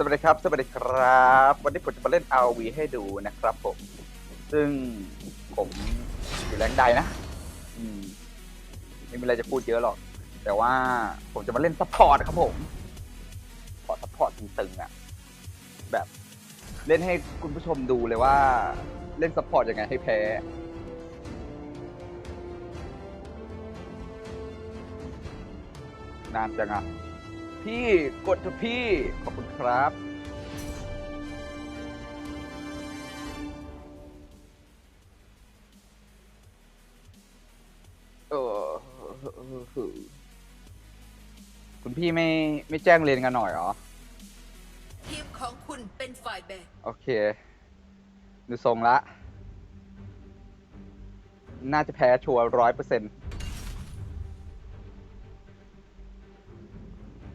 สวัสดีครับ สวัสดีครับ วันนี้ผมจะมาเล่น RV ให้ดูนะครับผม ซึ่งผมอยู่แรงใดนะ อืม ไม่มีอะไรจะพูดเยอะหรอก แต่ว่าผมจะมาเล่นซัพพอร์ตครับผมพอซัพพอร์ตตึงๆอะ่ะ แบบเล่นให้คุณผู้ชมดูเลยว่า เล่นซัพพอร์ตยังไงให้แพ้ นานจังอะ พี่กดเถอะพี่ ขอบคุณครับ เออคุณพี่ไม่ไม่แจ้งเรียนกันหน่อยเหรอ ทีมของคุณเป็นฝ่ายแบ่งโอเค ดูทรงละ น่าจะแพ้ชัวร้อยเปอร์เซ็นต์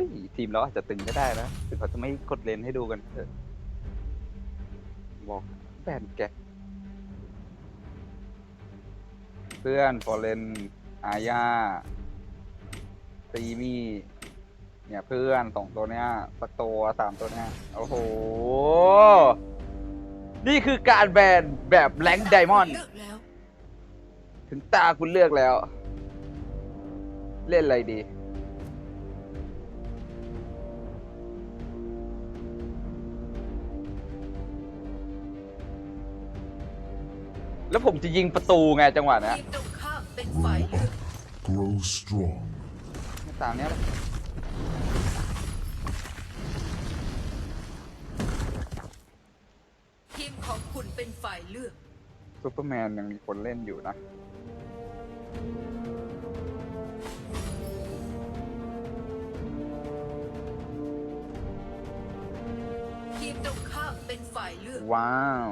ฮ้ยทีมเราอาจจะตึงก็ได้นะถึงเขาจะไม่กดเลนให้ดูกันเถอะบอกแบนแกเพื่อนฟอร์เรนอาญาตีมี่เนี่ยเพื่อนสองตัวเนี้ยสักตัวสามตัวเนี้ยโอ้โห นี่คือการแบนแบบแรงไดมอนด์ถึงตาคุณเลือกแล้ว เล่นอะไรดี แล้วผมจะยิงประตูไงจังหวะเนี้ย ทีมตรงข้ามเป็นฝ่ายเลือก Grow strong. ตามเนี้ยแหละทีมของคุณเป็นฝ่ายเลือก ซูเปอร์แมนยังมีคนเล่นอยู่นะทีมตรงข้ามเป็นฝ่ายเลือก ว้าว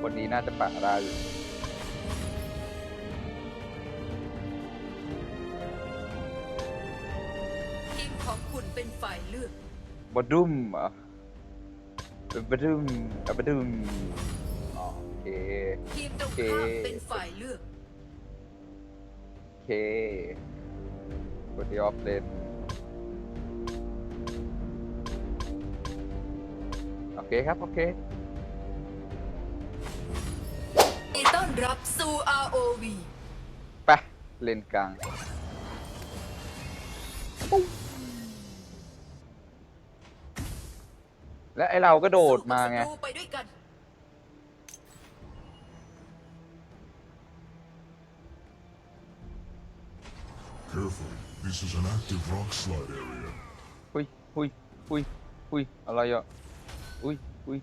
คนนี้น่าจะปะได้อยู่ทีมของคุณเป็นฝ่ายเลือก บดุมเหรอเป็นบดุมอะบดุมอ๋อโอเค ทีมตรงข้ามเป็นฝ่ายเลือก โอเคบดีออฟเลนโอเคครับ โอเค ยินดีต้อนรับสู่ ROV ไปเลนกลาง และไอเราก็โดดมาไง สู้กับศัตรูไปด้วยกัน Careful. This is an active rock slide area. อุ้ยอุ้ยอุ้ยอุ้ยอะไรอะ อุ้ยอุ้ย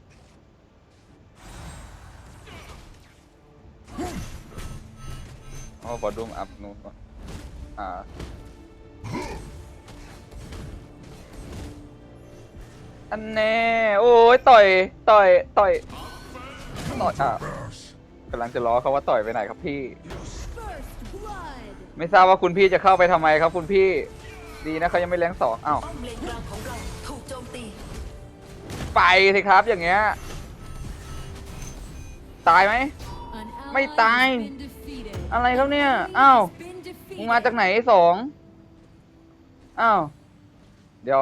ต่อยต่อยต่อยอะ Pass. กำลังจะล้อเขาว่าต่อยไปไหนครับพี่ ไม่ทราบว่าคุณพี่จะเข้าไปทำไมครับคุณพี่ ดีนะเขายังไม่แรงสองอ้าวป้อมเลนกลางของเราไปสิครับอย่างเงี้ย ตายไหม ไม่ตาย อะไรครับเนี่ย อ้าว มึงมาจากไหนสอง อ้าว เดี๋ยว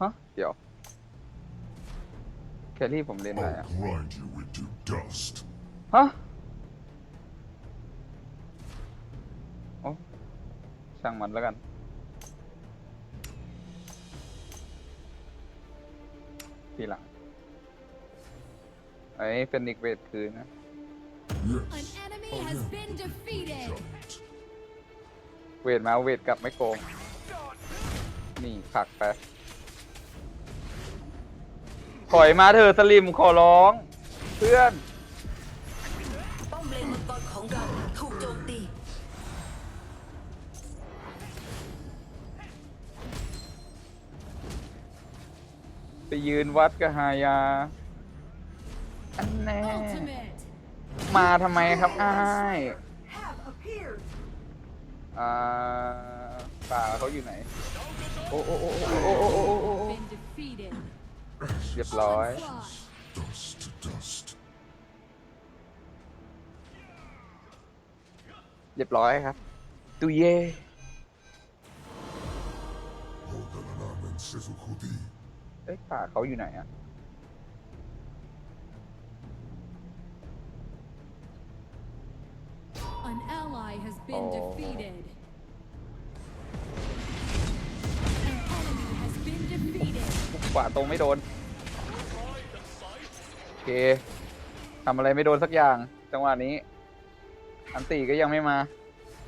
ฮะ เดี๋ยว แครี่ผมเล่นอะไร I'll อะ grind you into dust. ฮะโอ้ช่างมันแล้วกัน ทีหลังไอ้เป็นนิกเวทคืนนะ Yes. defeated. Giant. เวทมาเวทกลับไม่โกง นี่ผลักไป ถอยมาเถอะสลิมขอร้อง เพื่อน ป้อมเลนมังกรของเราถูกโจมตี ไปยืนวัดกับฮายา อันแน่ Ultimate. มาทำไมครับอ้ายอ่าป่าเขาอยู่ไหน โอ้โอ้โอ้โอ้โอ้โอ้โอ้โอ้โอ้เรียบร้อยเรียบร้อยครับตุเย่เอ้ยขาเขาอยู่ไหนอะ ally has been Oh. defeated. An enemy has been defeated. ขวาตรงไม่โดน โอเคทำอะไรไม่โดนสักอย่าง จังหวะนี้ อันตีก็ยังไม่มา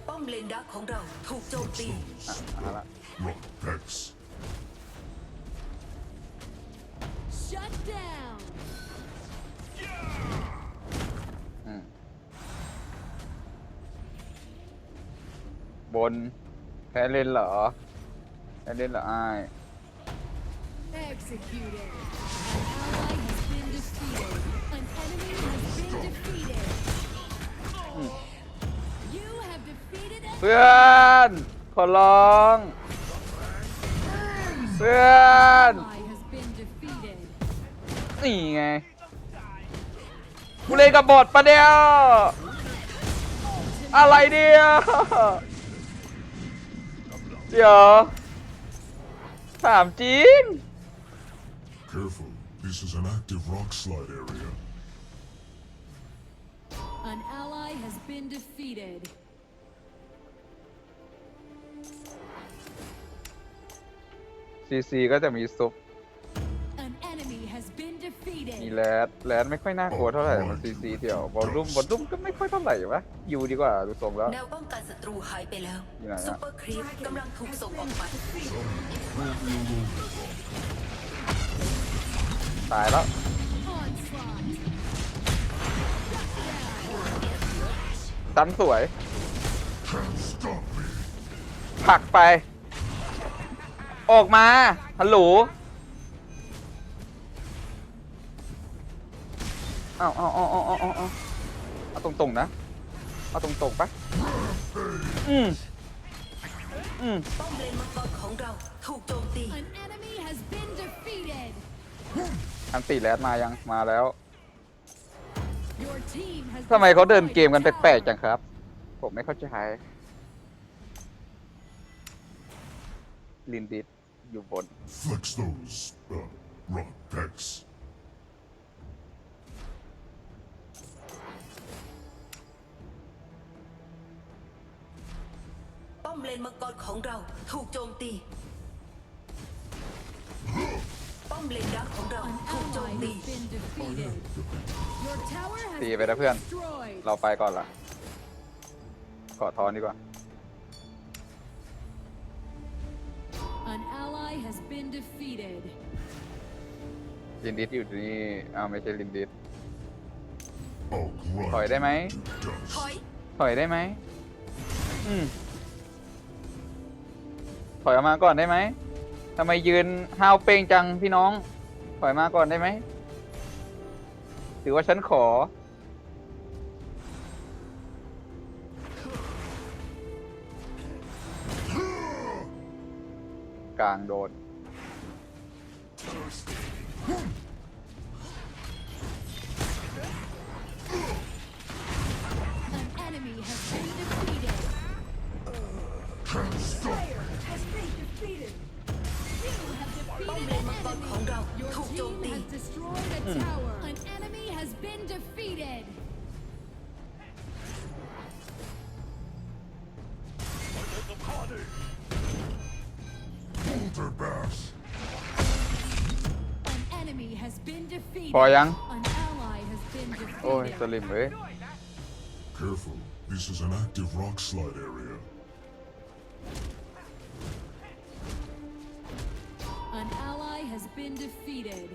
ป้อมเลนดักของเราถูกโจมตี อะมาละ Rock Hex. บนแพ้เล่นเหรอแพ้เล่นเหรออ้าย Executed. An ally has been defeated. An enemy has been defeated. You have defeated an เพื่อน ขอร้อง เพื่อน ally has been defeated. นี่ไง กูเล่นกับบทปะเดียว อะไรเดียว เดี๋ยวถามจริง Careful. This is an active rock slide area. An ally has been defeated. ซีซีก็จะมีซุป มี defeated. แรดแรดไม่ค่อยน่ากลัวเท่าไหร่มันซีซีเดี่ยวบอลลุ่มบอลลุ่มก็ไม่ค่อยเท่าไหร่วะอยู่ดีกว่าดูทรงแล้ว แนวป้องกันศัตรูหายไปแล้วอยู่ไหนอะซุปเปอร์ครีปกำลังถูกส่งออกไปตายแล้ว Onslaught. ตันสวย Can't stop me. ผลักไป ออกมาฮัลโหล เอาเอาเอาเอาเอาเอาเอาตรงๆนะ เอาตรงๆปะอืมอืมป้อมเลนมังกรของเราถูกโจมตีอันตีแลดมายังมาแล้วทำไมเขาเดินเกมกันแปลกๆจังครับ ผมไม่เข้าใจลินดิตอยู่บน Flex those uh, rock packs. เลนมังกรของเราถูกโจมตี ป้อมเลนดักของเรา An ถูกโจม ally ตี has been defeated. Your tower has ตี been ไปนะเพื่อน destroyed. เราไปก่อนละกอดทอนดีกว่า An ally has been defeated. ลินดิสอยู่นี่อ้าวไม่ใช่ลินดิส I'll ถอย grind ได้ไหม to dust. ถอยถอยได้ไหมอืม ถอยออกมาก่อนได้ไหมทำไมยืนห้าวเป้งจังพี่น้อง ถอยมาก่อนได้ไหมถือว่าฉันขอ กลางโดน defeated ป้อม an เลนมังกรของ enemy. เรา Your ถูกโจม team ตี has destroyed a tower. An enemy has been defeated. Boulder Bash. An enemy has been defeated. พอยัง An ally has been โอ้ย defeated. สลิมเว้ย Careful. This is an active rock slide area. Been defeated.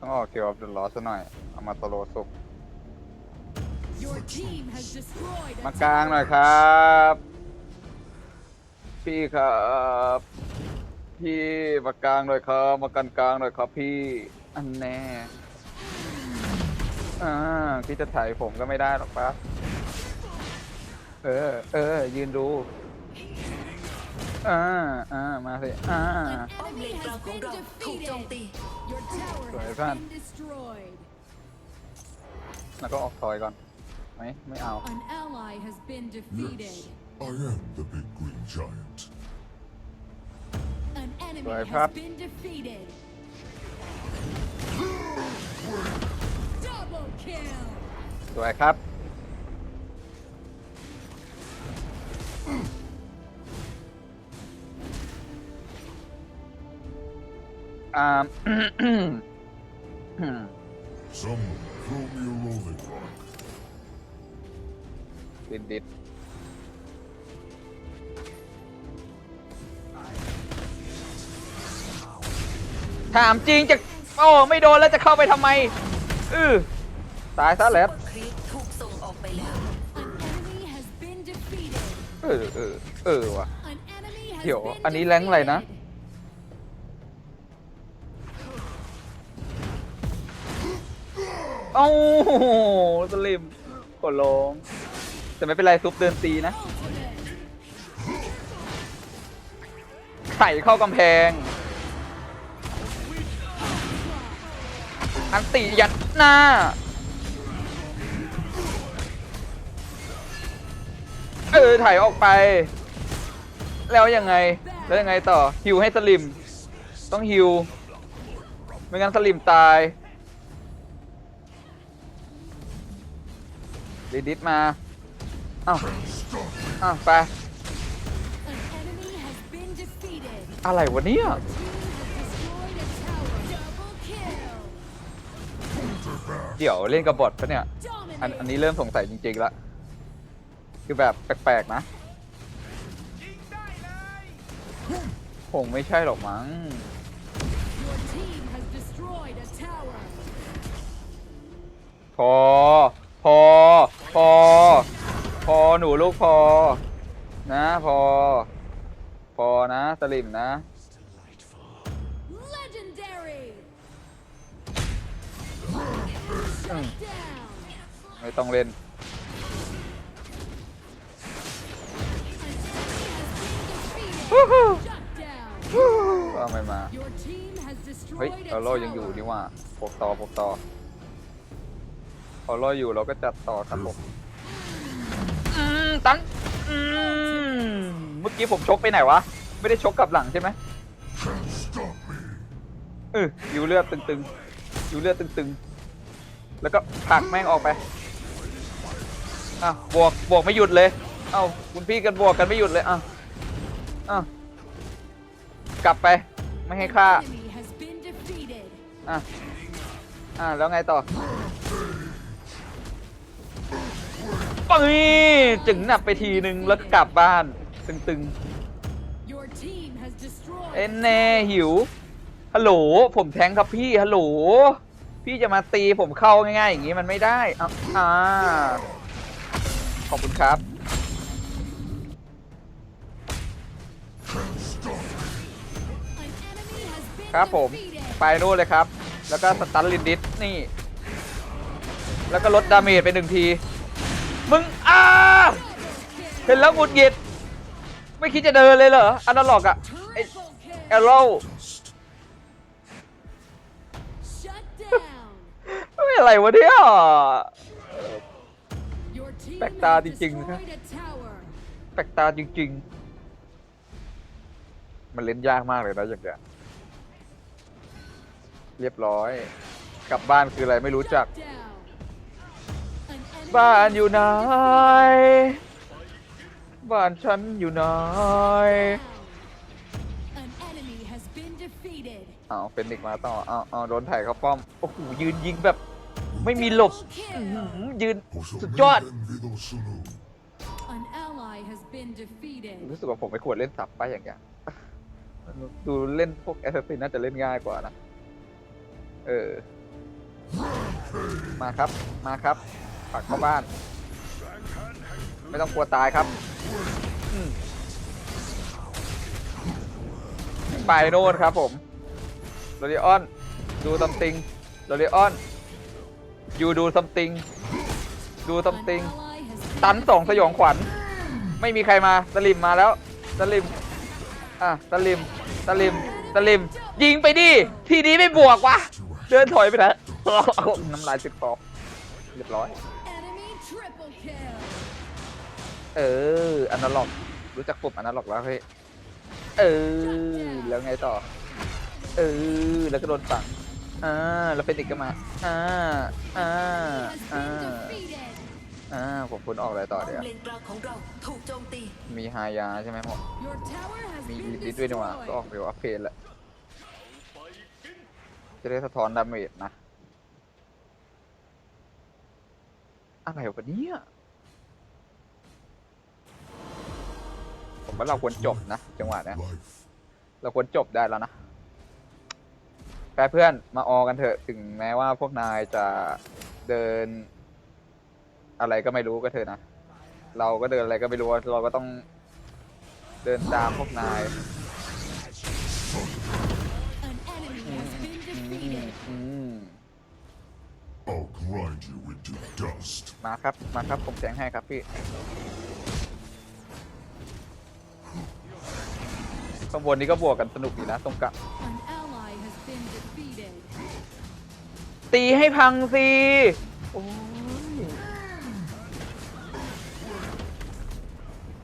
ต้องออกเกี่ยวกับเดอะลอสหน่อย เอามาตโลสุก Your team has destroyed a มากลางหน่อย tower. ครับ พี่ครับ พี่มากลางหน่อยครับ มากันกลางหน่อยครับ พี่ อันแน่อ่าพี่จะถ่ายผมก็ไม่ได้หรอกปะเออ เออ ยืนดู อ่าอ่ามาสิอ่า An ป้อมเล enemy นกลาง has ของ been เราถูกโจมตี defeated. Your tower Rồi, has Phan. been destroyed. แล้วก็ออกถอยก่อนไหมไม่เอา An ally has been defeated. Yes, I am the big green giant. An enemy Right, has Pop. been defeated. Double kill. สวยครับ อ่า Someone throw me a rolling rock. ดิดดิดถามจริงจะโอ้ไม่โดนแล้วจะเข้าไปทำไม อือตายซะแล้วซุปเปอร์ครีปถูกส่งออกไปแล้ว An enemy has been defeated. เออเออเออว่ะ An enemy has เดี๋ยว been อันนี้แรงอะไรนะ defeated. อ้าสลิมกดลง แต่ไม่เป็นไรซุปเดินตีนะ ไข่เข้ากำแพง อันติยัดหน้า เออถ่ายออกไป แล้วยังไง แล้วยังไงต่อฮิวให้สลิม ต้องฮิว ไม่งั้นสลิมตาย รีดิดมาอ้าวอ้าวไป อะไรวะเนี่ยเดี๋ยวเล่นกับบอทปะเนี่ยอันอันนี้เริ่มสงสัยจริงๆละคือแบบแปลกๆนะคงไม่ใช่หรอกมั้งพอ พอ อ พอหนูลูกพอ นะพอ พอนะสลิมนะ Legendary. อืม Down. ไม่ต้องเล่น An enemy has been defeated. Shut down. ก็ไม่มา Your team has เฮ้ย destroyed ออ a โลยังอยู่ tower. นี่หว่าปกต่อปกต่อ ออโลอยู่เราก็จัดต่อครับผมอืมตันอืมเมื่อกี้ผมชกไปไหนวะ ไม่ได้ชกกลับหลังใช่ไหม Can't stop me. เอออยู่เลือดตึงๆอยู่เลือดตึงๆ แล้วก็ผลักแม่งออกไปอะบวกบวกไม่หยุดเลย เอ้าคุณพี่กันบวกกันไม่หยุดเลยอะอะกลับไปไม่ให้ฆ่า An enemy has been defeated. อะอะแล้วไงต่อ ปึ้ยจึงหนับไปทีนึงแล้วก็กลับบ้าน ตึงๆ เอ็นแน่หิว ฮัลโหล ผมแทงครับพี่ฮัลโหล พี่จะมาตีผมเข้าง่ายๆ อย่างนี้มันไม่ได้อะอ่าขอบคุณครับครับผมไปโน่นเลยครับ แล้วก็สตันลินดิสนี่ แล้วก็ลดดาเมจไปหนึ่งที มึงอ้าเห็นแล้วหงุดหงิดไม่คิดจะเดินเลยเหรออันนั้นหรอกอะไอเอ kill. โร่ไม่อะไรวะเนี่ยแปลกตาจริงๆนะแปลกตาจริงๆ มันเล่นยากมากเลยนะอย่างเงี้ยเรียบร้อย กลับบ้านคืออะไรไม่รู้จัก บ้าน has อยู่ไหน been บ้านฉันอยู่ไหน defeated. An enemy has been defeated. เอาเป็นอีกมาต่อเอาเอาโดนถ่ายเข้าป้อม โอ้โห ยืนยิงแบบ ไม่มีหลบ Double อื้อ kill. หือยืน Oso สุดยอด Menden Vido Sunu. An ally has been defeated. รู้สึกว่าผมไม่ควรเล่นสับไปอย่างเงี้ย ดูเล่นพวกแอสซัสซินน่าจะเล่นง่ายกว่านะ เออ มาครับ มาครับ ฝากเข้าบ้าน ไม่ต้องกลัวตายครับไปโน่นครับผมโรดิออน ดูซัมติงโรดิออน อยู่ดูซัมติง ดูซัมติง ตันสองสยองขวัญ ไม่มีใครมาสลิมมาแล้วสลิม อะสลิมสลิมสลิม ยิงไปดิ ทีนี้ไม่บวกวะ เดินถอยไปนะน้ำลายติดคอเรียบร้อย เอออนาล็อก รู้จักปุ่มอนาล็อกแล้วเฮ้ยเออแล้วไงต่อ เออแล้วก็โดนฝังอ่าแล้วเป็นอีกก็มาอ่าอ่าอ่าอ่าผมคุณออกอะไรต่อเดี๋ยวมีฮายาใช่ไหมผมมี been ลิดด้วยนี่หว่าก็ออก destroyed. เร็วอัพเพลแหละจะได้สะท้อนดาเมจนะอะไรวะเนี่ย ว่าเราควรจบนะจังหวะเนี้ย Life. เราควรจบได้แล้วนะแปรเพื่อนมาออกันเถอะถึงแม้ว่าพวกนายจะเดิน อะไรก็ไม่รู้ก็เถอะนะเราก็เดินอะไรก็ไม่รู้เราก็ต้องเดินตามพวกนาย An enemy has been อืม defeated. อืม I'll grind you into dust. มาครับ มาครับ ผมแจ้งให้ครับพี่ ข้างบนนี้ก็บวกกันสนุกดีนะตรงกลาง An ally has been defeated. ตีให้พังสิโอ้ย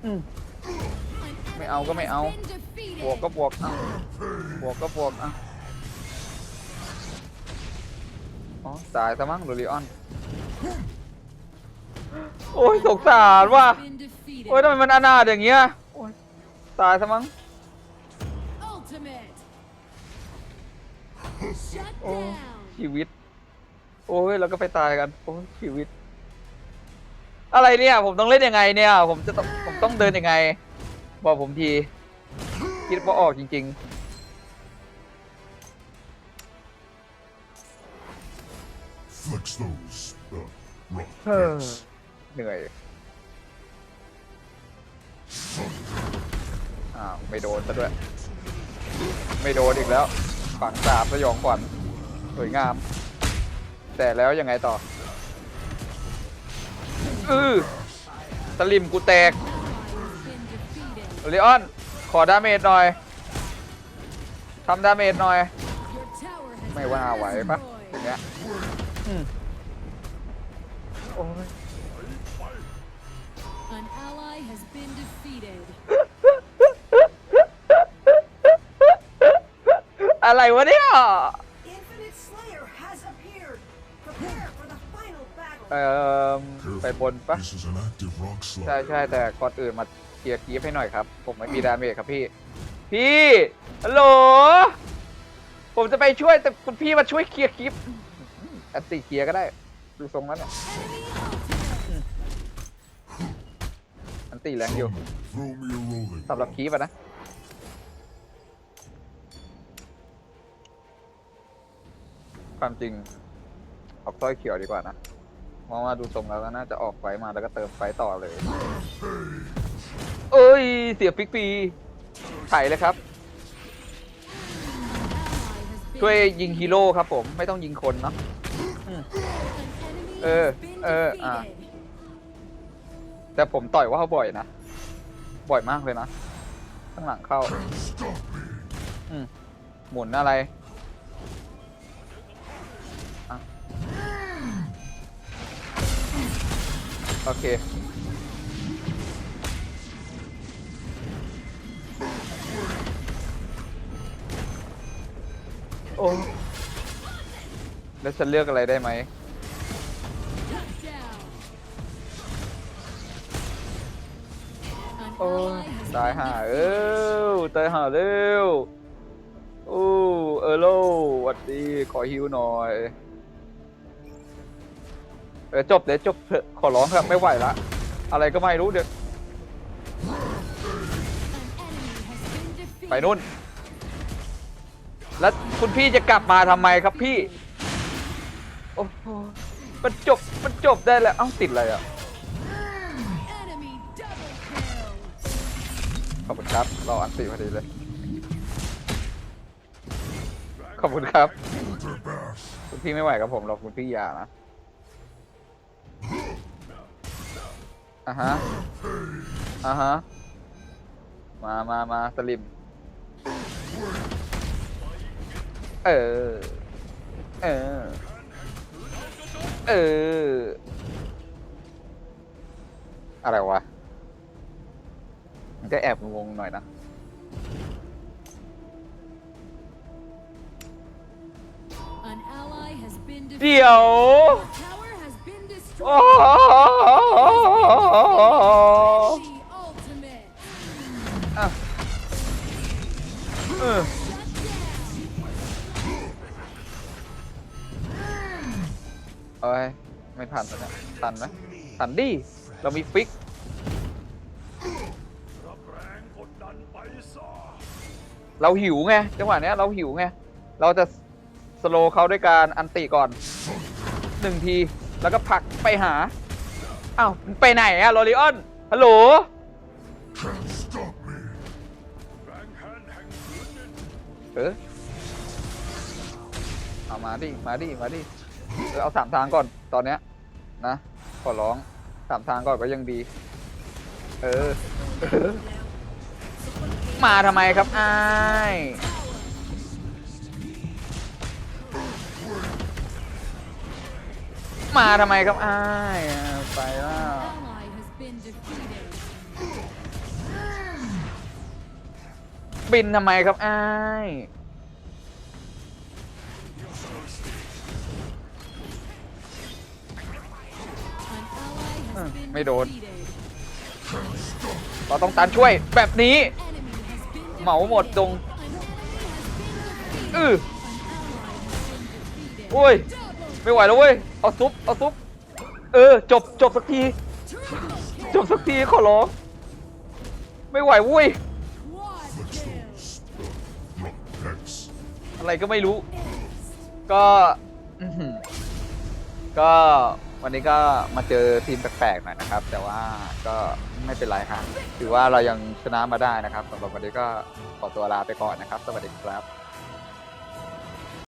อืม An ไม่เอาก็ enemy ไม่เอา has been defeated. บวกก็บวกอะบวกก็บวกอะอ๋อตายซะมั้งโรลิออน โอ้ยสงสารว่ะ Been defeated. โอ้ยทำไมมันอนาถอย่างเงี้ย โอ้ยตายซะมั้ง โอ้ down. ชีวิต โอ้ยแล้วก็ไปตายกันโอ้ยชีวิต อะไรเนี่ย ผมต้องเล่นยังไงเนี่ย ผมจะต้องผมต้องเดินยังไง บอกผมทีคิดว่าออกจริง Flex those, uh, rock ๆเฮ้อ necks. เหนื่อยอ้าวไม่โดนซะด้วย ไม่โดนอีกแล้ว ฝังสาบสยองขวัญสวยงาม แต่แล้วยังไงต่อ อือสลิมกูแตกเลออน ขอดาเมจหน่อยทำดาเมจหน่อย ไม่ว่าไหวปะอย่างเงี้ยอืมโอ้ย อะไรวะเนี่ย Infinite Slayer has appeared prepare for the final battle เอ่อไปบน Careful. ปะ This is an active rock ใช่ slide. ใช่แต่ก่อนอื่นมาเคลียร์กีฟให้หน่อยครับ ผมไม่มีดาเมจครับพี่ พี่ฮัลโหลผมจะไปช่วยแต่คุณพี่มาช่วยเคลียร์กีฟอันติเคลียร์ก็ได้ดูทรงแล้วเนี่ย Enemy ultimate. อันติแรงอยู่ Throw me a rolling. สำหรับคีฟอะนะ ความจริง ออกสร้อยเขียวดีกว่านะเพราะว่าดูทรงแล้วก็น่าจะออกไฟมาแล้วก็เติมไฟต่อเลย เอ้ย เสียฟิกปีไถเลยครับ ช่วยยิงฮีโร่ครับผม ไม่ต้องยิงคนเนาะ An enemy Uh, has been uh, ah. defeated. แต่ผมต่อยว่าเขาบ่อยนะ บ่อยมากเลยนะ ข้างหลังเข้า อืมหมุนอะไร โอเคโอ้แล้วฉันเลือกอะไรได้ไหมโอ้ตายห่าเอ้วตายห่าเร็วโอ้เออโลวัดดี ขอฮิวหน่อย ออจบเดี๋ยวจบเถอะขอร้องครับไม่ไหวละ อะไรก็ไม่รู้เดี๋ยวไปนู่น แล้วคุณพี่จะกลับมาทำไมครับพี่ โอ้โหมันจบ มันจบได้แล้ว เอ้าติดอะไรอะ ขอบคุณครับ เราอันติพอดีเลย ขอบคุณครับ คุณพี่ไม่ไหวกับผมหรอกคุณพี่อย่านะ อะฮะ อะฮะ มามามาสลิม เออ เออ เออ อะไรวะจะแอบงงๆหน่อยนะ An ally has been เดี๋ยว defeated. Tower has been โอ้ destroyed. The ultimate. อะเออโอ้ยไม่ทันแล้วเนี่ยทันไหมทันดิ เรามีฟิก เราหิวไงจังหวะเนี้ยเราหิวไง เราจะสโลเขาด้วยการอันติก่อนหนึ่งที แล้วก็ผลักไปหา อ้าวไปไหนอะโรลิออนฮัลโหล Can't stop me. เออเอามาดิ มาดิ มาดิ เอาสามทางก่อน ตอนเนี้ย นะ ขอร้อง สามทางก่อนก็ยังดี เออเออมาทำไมครับอ้าย มาทำไมครับอ้ายอะไปแล้ว Ally has been defeated. บินทำไมครับอ้าย An ally has been ไม่โดน defeated. เราต้องตันช่วยแบบนี้ Enemy has been เหมาหมดดง An enemy has been defeated. อือ An ally has been defeated. โอ้ยไม่ไหวแล้วเว้ย เอาซุปเอาซุปเออ จบจบสักที จบสักทีขอร้องไม่ไหวเว้ยอะไรก็ไม่รู้ ก็ก็วันนี้ก็มาเจอทีมแปลกๆหน่อยนะครับ แต่ว่าก็ไม่เป็นไรครับถือว่าเรายังชนะมาได้นะครับสำหรับวันนี้ก็ขอตัวลาไปก่อนนะครับ สวัสดีครับ